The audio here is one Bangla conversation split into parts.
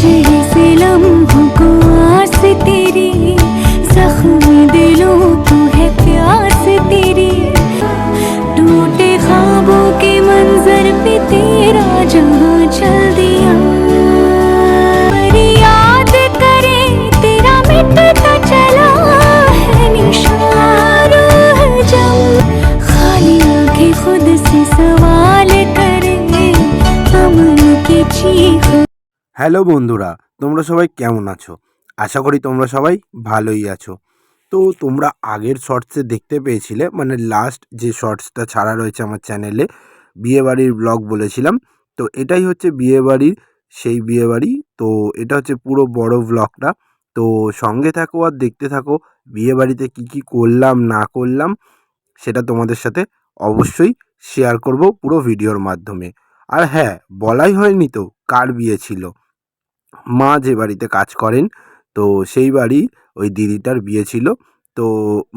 Jesus. হ্যালো বন্ধুরা, তোমরা সবাই কেমন আছো? আশা করি তোমরা সবাই ভালোই আছো। তো তোমরা আগের শর্টসে দেখতে পেয়েছিলে মানে লাস্ট যে শর্টসটা ছাড়া রয়েছে আমার চ্যানেলে বিয়েবাড়ির ব্লগ বলেছিলাম। তো এটাই হচ্ছে বিয়েবাড়ির, সেই বিয়েবাড়ি। তো এটা হচ্ছে পুরো বড় ব্লগটা তো সঙ্গে থাকো আর দেখতে থাকো, বিয়েবাড়িতে কী কী করলাম, না করলাম, সেটা তোমাদের সাথে অবশ্যই শেয়ার করব পুরো ভিডিওর মাধ্যমে। আর হ্যাঁ বলাই হয়নি তো কার বিয়ে ছিল। মা যে বাড়িতে কাজ করেন, তো সেই বাড়ি ওই দিদিটার বিয়ে ছিল। তো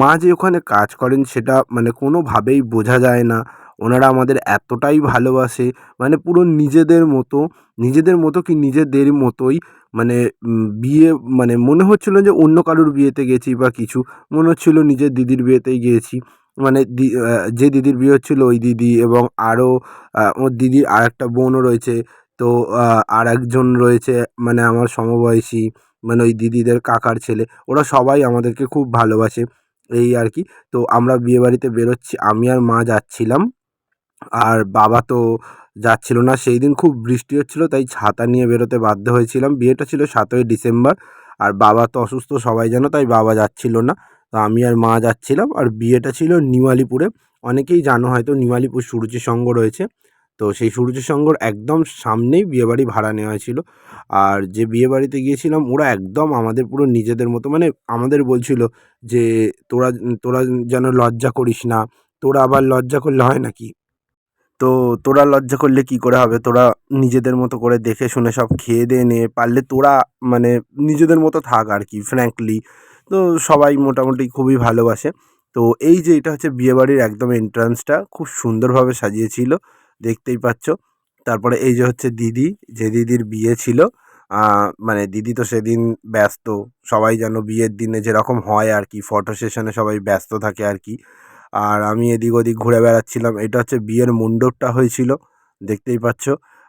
মা যে ওখানে কাজ করেন সেটা মানে কোনোভাবেই বোঝা যায় না। ওনারা আমাদের এতটাই ভালোবাসে মানে পুরো নিজেদের মতো নিজেদের মতো কি নিজেদের মতোই মানে বিয়ে মানে মনে হচ্ছিল যে অন্য কারোর বিয়েতে গেছি বা কিছু, মনে হচ্ছিল নিজের দিদির বিয়েতেই গিয়েছি মানে যে দিদির বিয়ে হচ্ছিল ওই দিদি এবং আরও ওর দিদির আর একটা বোনও রয়েছে তো আর একজন রয়েছে মানে আমার সমবয়সী মানে ওই দিদিদের কাকার ছেলে, ওরা সবাই আমাদেরকে খুব ভালোবাসে, এই আর কি। তো আমরা বিয়েবাড়িতে বেরোচ্ছি, আমি আর মা যাচ্ছিলাম, আর বাবা তো যাচ্ছিল না, সেই দিন খুব বৃষ্টি হচ্ছিল, তাই ছাতা নিয়ে বেরোতে বাধ্য হয়েছিলাম, বিয়েটা ছিল সাতই ডিসেম্বর, আর বাবা তো অসুস্থ সবাই জানো, তাই বাবা যাচ্ছিল না, তো আমি আর মা যাচ্ছিলাম, আর বিয়েটা ছিল নিমালিপুরে, অনেকেই জানো হয়তো, নিমালিপুর সূর্য সংঘ রয়েছে তো সেই সূর্য সংঘর একদম সামনেই বিয়েবাড়ি ভাড়া নেওয়া হয়েছিল আর যে বিয়েবাড়িতে গিয়েছিলাম, ওরা একদম আমাদের পুরো নিজেদের মতো মানে আমাদের বলছিল যে, তোরা তোরা যেন লজ্জা করিস না, তোরা আবার লজ্জা করলে হয় নাকি? তো তোরা লজ্জা করলে কি করে হবে? তোরা নিজেদের মতো করে দেখে শুনে সব খেয়ে দিয়ে নিয়ে পারলে তোরা মানে নিজেদের মতো থাক আর কি ফ্র্যাঙ্কলি তো সবাই মোটামুটি খুবই ভালোবাসে। তো এই যে এটা হচ্ছে বিয়েবাড়ির একদম এন্ট্রান্সটা খুব সুন্দরভাবে সাজিয়েছিল। দেখতেই পাচ্ছ। তারপরে এই যে হচ্ছে দিদি, যে দিদির বিয়ে ছিল মানে দিদি তো সেদিন ব্যস্ত, সবাই যেন বিয়ের দিনে যেরকম হয় আর কি ফটো সেশনে সবাই ব্যস্ত থাকে আর কি। আর আমি এদিক ওদিক ঘুরে বেড়াচ্ছিলাম, এটা হচ্ছে বিয়ের মণ্ডপটা হয়েছিল, দেখতেই পাচ্ছ।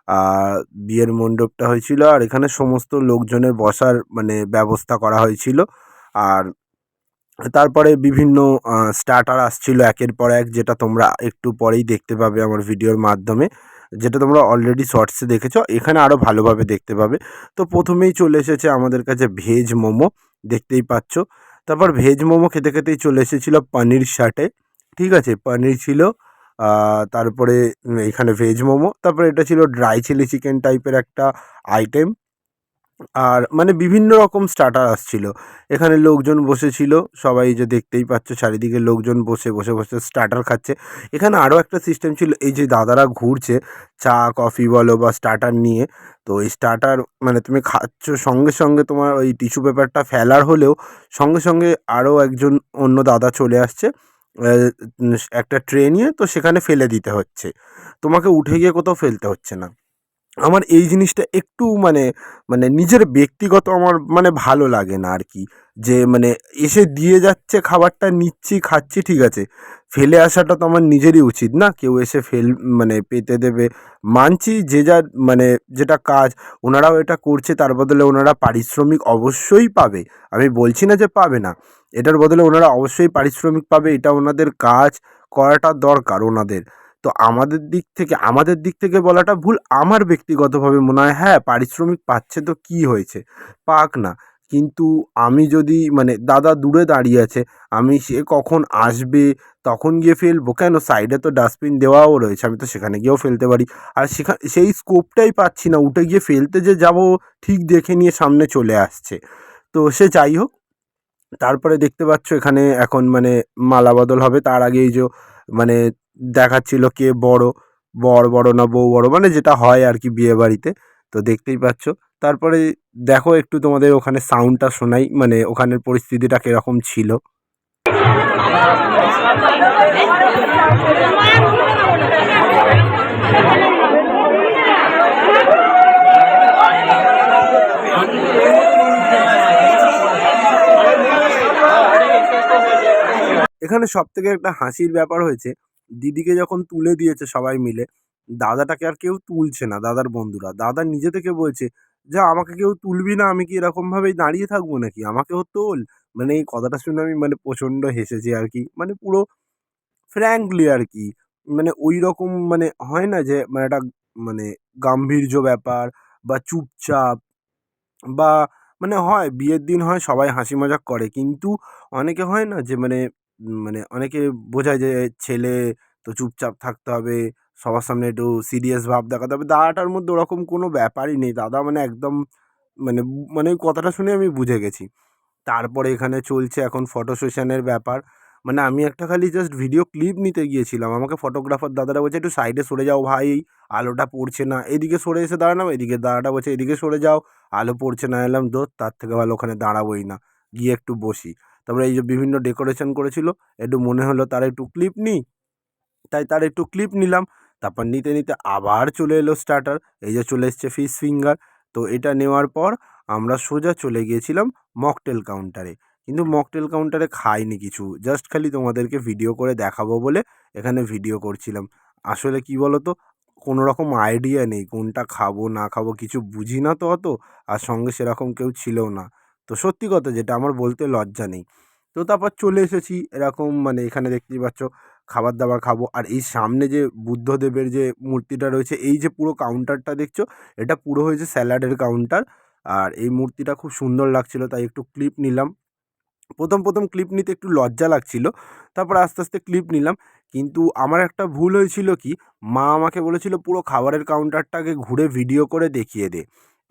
আর বিয়ের মণ্ডপটা হয়েছিল আর এখানে সমস্ত লোকজনের বসার মানে ব্যবস্থা করা হয়েছিল। আর তারপরে বিভিন্ন স্টার্টার আসছিল একের পর এক, যেটা তোমরা একটু পরেই দেখতে পাবে আমার ভিডিওর মাধ্যমে। যেটা তোমরা অলরেডি শর্টসে দেখেছ, এখানে আরও ভালোভাবে দেখতে পাবে। তো প্রথমেই চলে এসেছে আমাদের কাছে ভেজ মোমো, দেখতেই পাচ্ছ। তারপর ভেজ মোমো খেতে খেতেই চলে এসেছিল পনির শাটে ঠিক আছে? পনির ছিল তারপরে এখানে ভেজ মোমো, তারপরে এটা ছিল ড্রাই চিলি চিকেন টাইপের একটা আইটেম আর মানে বিভিন্ন রকম স্টার্টার আসছিল। এখানে লোকজন বসেছিল, সবাই যে দেখতেই পাচ্ছ, চারিদিকে লোকজন বসে বসে বসে স্টার্টার খাচ্ছে। এখানে আরও একটা সিস্টেম ছিল, এই যে দাদারা ঘুরছে, চা কফি বলো বা স্টার্টার নিয়ে। তো এই স্টার্টার মানে তুমি খাচ্ছ, সঙ্গে সঙ্গে তোমার ওই টিস্যু পেপারটা ফেলার হলেও সঙ্গে সঙ্গে আরও একজন অন্য দাদা চলে আসছে একটা ট্রে নিয়ে, তো সেখানে ফেলে দিতে হচ্ছে। তোমাকে উঠে গিয়ে কোথাও ফেলতে হচ্ছে না। আমার এই জিনিসটা একটু মানে মানে নিজের ব্যক্তিগত আমার মানে ভালো লাগে না আর কি যে মানে এসে দিয়ে যাচ্ছে, খাবারটা নিচ্ছি, খাচ্ছি, ঠিক আছে। ফেলে আসাটা তো আমার নিজেরই উচিত না। কেউ এসে ফেল মানে পেতে দেবে। মানছি যে যা মানে যেটা কাজ, ওনারাও এটা করছে, তার বদলে ওনারা পারিশ্রমিক অবশ্যই পাবে। আমি বলছি না যে পাবে না। এটার বদলে ওনারা অবশ্যই পারিশ্রমিক পাবে। এটা ওনাদের কাজ করাটা দরকার ওনাদের। তো আমাদের দিক থেকে, আমাদের দিক থেকে বলাটা ভুল। আমার ব্যক্তিগতভাবে মনে হয় হ্যাঁ পারিশ্রমিক পাচ্ছে তো কী হয়েছে? পাক না। কিন্তু আমি যদি মানে দাদা দূরে দাঁড়িয়ে আছে, আমি সে কখন আসবে, তখন গিয়ে ফেলব? কেন? সাইডে তো ডাস্টবিন দেওয়াও রয়েছে, আমি তো সেখানে গিয়েও ফেলতে পারি। আর সেখানে সেই স্কোপটাই পাচ্ছি না। উঠে গিয়ে ফেলতে যে যাব, ঠিক দেখে নিয়ে সামনে চলে আসছে। তো সে যাই হোক, তারপরে দেখতে পাচ্ছ এখানে এখন মানে মালা বদল হবে। তার আগে এই যে মানে দেখাচ্ছিল কে বড় বড় বড় না বউ বড় মানে যেটা হয় আর কি বিয়ে বাড়িতে। তো দেখতেই পাচ্ছ। তারপরে দেখো একটু তোমাদের ওখানে সাউন্ডটা শোনাই মানে ওখানের পরিস্থিতিটা কীরকম ছিল। এখানে সব থেকে একটা হাসির ব্যাপার হয়েছে দিদিকে যখন তুলে দিয়েছে সবাই মিলে, দাদাটাকে আর কেউ তুলছে না, দাদার বন্ধুরা। দাদা নিজে থেকে বলছে, যা, আমাকে কেউ তুলবি না, আমি কি এরকমভাবেই দাঁড়িয়ে থাকব নাকি? আমাকেও তোল। মানে এই কথাটা শুনে আমি মানে প্রচণ্ড হেসেছি আর কি। মানে পুরো ফ্র্যাঙ্কলি আর কি। মানে ওই রকম মানে হয় না যে মানে একটা মানে গাম্ভীর্য ব্যাপার বা চুপচাপ বা মানে হয়, বিয়ের দিন হয় সবাই হাসি মজাক করে। কিন্তু অনেকে হয় না যে মানে মানে অনেকে বোঝায় যে, ছেলে তো চুপচাপ থাকতে হবে, সবার সামনে একটু সিরিয়াস ভাব দেখাতে হবে। দাদাটার মধ্যে ওরকম কোনো ব্যাপারই নেই। দাদা মানে একদম মানে মানে কথাটা শুনে আমি বুঝে গেছি। তারপরে এখানে চলছে এখন ফটো সেশনের ব্যাপার। মানে আমি একটা খালি জাস্ট ভিডিও ক্লিপ নিতে গিয়েছিলাম। আমাকে ফটোগ্রাফার দাদাটা বলছে, একটু সাইডে সরে যাও ভাই, আলোটা পড়ছে না। এদিকে সরে এসে দাঁড়ালাম, এদিকে দাদাটা বলছে, এদিকে সরে যাও, আলো পড়ছে না। এলাম দোর তার থেকে ভালো ওখানে দাঁড়াবোই না। গিয়ে একটু বসি। তারপরে এই যে বিভিন্ন ডেকোরেশন করেছিল। একটু মনে হলো তার একটু ক্লিপ নিই। তাই তার একটু ক্লিপ নিলাম। তারপর নিতে নিতে আবার চলে এলো স্টার্টার এই যে চলে এসছে ফিশ ফিঙ্গার তো এটা নেওয়ার পর আমরা সোজা চলে গিয়েছিলাম মকটেল কাউন্টারে কিন্তু মকটেল কাউন্টারে খাইনি কিছু। জাস্ট খালি তোমাদেরকে ভিডিও করে দেখাবো বলে এখানে ভিডিও করছিলাম। আসলে কি বলো তো কোনো রকম আইডিয়া নেই। কোনটা খাব, না খাব কিছু বুঝি না তো অত। আর সঙ্গে সেরকম কেউ ছিল না। তো সত্যি কথা যেটা আমার বলতে লজ্জা নেই। তো তারপর চলে এসেছি এরকম মানে এখানে দেখতেই পাচ্ছ খাবার দাবার খাব। আর এই সামনে যে বুদ্ধদেবের যে মূর্তিটা রয়েছে, এই যে পুরো কাউন্টারটা দেখছ, এটা পুরো হয়েছে স্যালাডের কাউন্টার আর এই মূর্তিটা খুব সুন্দর লাগছিল, তাই একটু ক্লিপ নিলাম। প্রথম প্রথম ক্লিপ নিতে একটু লজ্জা লাগছিল, তারপর আস্তে আস্তে ক্লিপ নিলাম। কিন্তু আমার একটা ভুল হয়েছিল কি, মা আমাকে বলেছিল পুরো খাবারের কাউন্টারটাকে ঘুরে ভিডিও করে দেখিয়ে দে।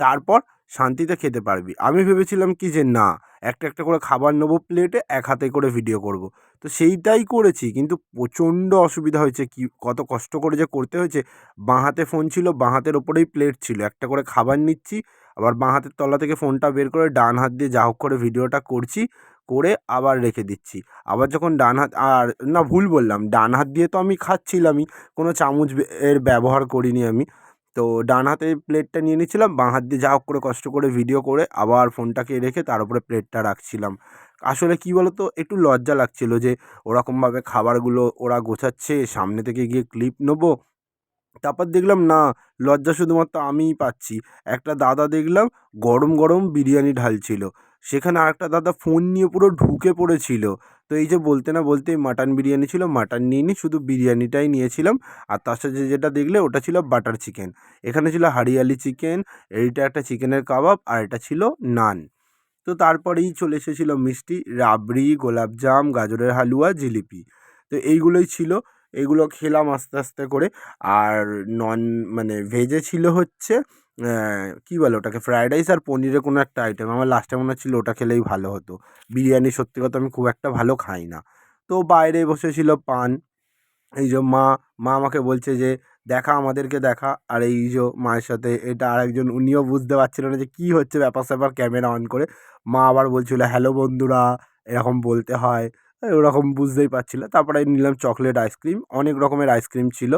তারপর শান্তিতে খেতে পারবি। আমি ভেবেছিলাম কি যে না, একটা একটা করে খাবার নেব প্লেটে এক হাতে করে ভিডিও করব। তো সেইটাই করেছি, কিন্তু প্রচণ্ড অসুবিধা হয়েছে। কি, কত কষ্ট করে যে করতে হয়েছে। বাঁ হাতে ফোন ছিল, বাঁ হাতের ওপরেই প্লেট ছিল। একটা করে খাবার নিচ্ছি, আবার বাঁ হাতের তলা থেকে ফোনটা বের করে ডান হাত দিয়ে যা হোক করে ভিডিওটা করছি, করে আবার রেখে দিচ্ছি। আবার যখন ডান হাত, আর না, ভুল বললাম, ডান হাত দিয়ে তো আমি খাচ্ছিলামই। কোনো চামচ এর ব্যবহার করিনি আমি। তো ডান হাতে প্লেটটা নিয়ে নিচ্ছিলাম বাঁ হাত দিয়ে যা হোক করে কষ্ট করে ভিডিও করে আবার ফোনটাকে রেখে তার উপরে প্লেটটা রাখছিলাম। আসলে কী বলো তো একটু লজ্জা লাগছিল যে ওরকমভাবে খাবারগুলো ওরা গোছাচ্ছে, সামনে থেকে গিয়ে ক্লিপ নেব। তারপর দেখলাম, না, লজ্জা শুধুমাত্র আমিই পাচ্ছি। একটা দাদা দেখলাম গরম গরম বিরিয়ানি ঢালছিল। সেখানে আরেকটা দাদা ফোন নিয়ে পুরো ঢুকে পড়েছিল। তো এই যে বলতে না বলতেই মাটন বিরিয়ানি ছিল মাটন নিয়ে শুধু বিরিয়ানিটাই নিয়েছিলাম। আর তার সাথে যেটা দেখলে ওটা ছিল বাটার চিকেন এখানে ছিল হারিয়ালি চিকেন এইটা একটা চিকেনের কাবাব, আর এটা ছিল নান তো তারপরেই চলে এসেছিল মিষ্টি, রাবড়ি, গোলাপজাম, গাজরের হালুয়া, জিলিপি। তো এইগুলোই ছিল, এগুলো খেলাম আস্তে আস্তে করে। আর নন মানে ভেজে ছিল হচ্ছে কী বলে ওটাকে? ফ্রায়েড রাইস আর পনিরের কোনো একটা আইটেম আমার লাস্টে মনে হচ্ছিল ওটা খেলেই ভালো হতো। বিরিয়ানি সত্যি কথা আমি খুব একটা ভালো খাই না। তো বাইরে বসেছিল পান। এই যে মা মা আমাকে বলছে যে, দেখা আমাদেরকে দেখা। আর এই যে মায়ের সাথে এটা আরেকজন উনিও বুঝতে পারছিল না যে কী হচ্ছে ব্যাপার স্যাপার ক্যামেরা অন করে। মা আবার বলছিল হ্যালো বন্ধুরা। এরকম বলতে হয়। ওরকম বুঝতেই পারছিল। তারপরে নিলাম চকলেট আইসক্রিম অনেক রকমের আইসক্রিম ছিল।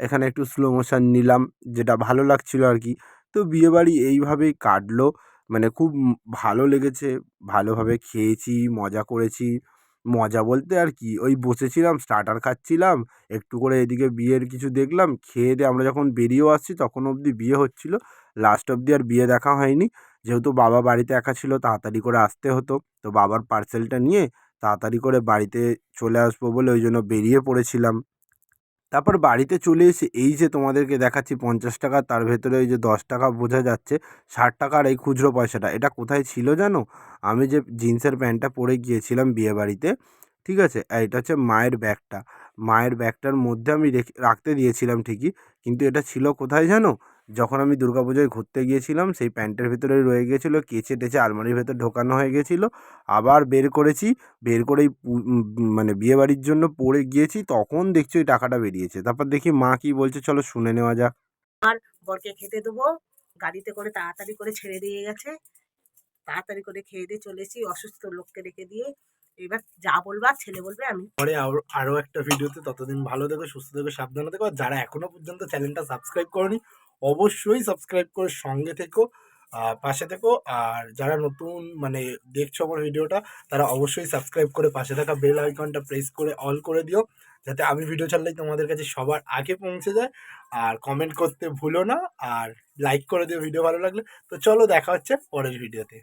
এখানে একটু স্লো মোশন নিলাম, যেটা ভালো লাগছিল আর কি। তো বিয়েবাড়ি এইভাবেই কাটলো মানে খুব ভালো লেগেছে, ভালোভাবে খেয়েছি, মজা করেছি। মজা বলতে আর কি, ওই বসেছিলাম স্টার্টার খাচ্ছিলাম, একটু করে এদিকে বিয়ের কিছু দেখলাম, খেয়ে দিয়ে আমরা যখন বেরিয়েও আসছি তখন অবধি বিয়ে হচ্ছিল। লাস্ট অবধি আর বিয়ে দেখা হয়নি। যেহেতু বাবা বাড়িতে একা ছিল, তাড়াতাড়ি করে আসতে হতো। তো বাবার পার্সেলটা নিয়ে তাড়াতাড়ি করে বাড়িতে চলে আসব বলে ওই জন্য বেরিয়ে পড়েছিলাম। তারপর বাড়িতে চলে এসে এই যে তোমাদেরকে দেখাচ্ছি পঞ্চাশ টাকা, তার ভেতরে ওই যে দশ টাকা বোঝা যাচ্ছে, ষাট টাকার এই খুচরো পয়সাটা, এটা কোথায় ছিল জানো? আমি যে জিন্সের প্যান্টটা পরে গিয়েছিলাম বিয়ে বাড়িতে, ঠিক আছে? এটা হচ্ছে মায়ের ব্যাগটা, মায়ের ব্যাগটার মধ্যে আমি রেখে, রাখতে দিয়েছিলাম ঠিকই, কিন্তু এটা ছিল কোথায় জানো? যখন আমি দুর্গাপুজোয় ঘুরতে গিয়েছিলাম সেই প্যান্টের ভেতরেই রয়ে গিয়েছিল কেচে টেচে আলমারির ভেতর ঢোকানো হয়ে গেছিল আবার বের করেছি বের করেই মানে বিয়েবাড়ির জন্য পরে গিয়েছি তখন দেখছি ওই টাকাটা বেরিয়েছে। তারপর দেখি মা কি বলছে চলো শুনে নেওয়া যাক। আর বরকে খেতে দেবো গাড়িতে করে তাড়াতাড়ি করে ছেড়ে দিয়ে গেছে। তাড়াতাড়ি করে খেয়ে দিয়ে চলেছি অসুস্থ লোককে রেখে দিয়ে। এবার যা বলবার ছেলে বলবে আমি পরে আরো- আরও একটা ভিডিওতে ততদিন ভালো থেকো সুস্থ থেকো সাবধানে থেকো। যারা এখনও পর্যন্ত চ্যানেলটা সাবস্ক্রাইব করনি অবশ্যই সাবস্ক্রাইব করে সঙ্গে থেকো পাশে থেকো। আর যারা নতুন মানে দেখছ আমার ভিডিওটা, তারা অবশ্যই সাবস্ক্রাইব করে পাশে থাকা বেল আইকনটা প্রেস করে অল করে দিও, যাতে আমি ভিডিও ছাড়লেই তোমাদের কাছে সবার আগে পৌঁছে যায়। আর কমেন্ট করতে ভুলো না, আর লাইক করে দিও ভিডিও ভালো লাগলে। তো চলো দেখা হচ্ছে পরের ভিডিওতে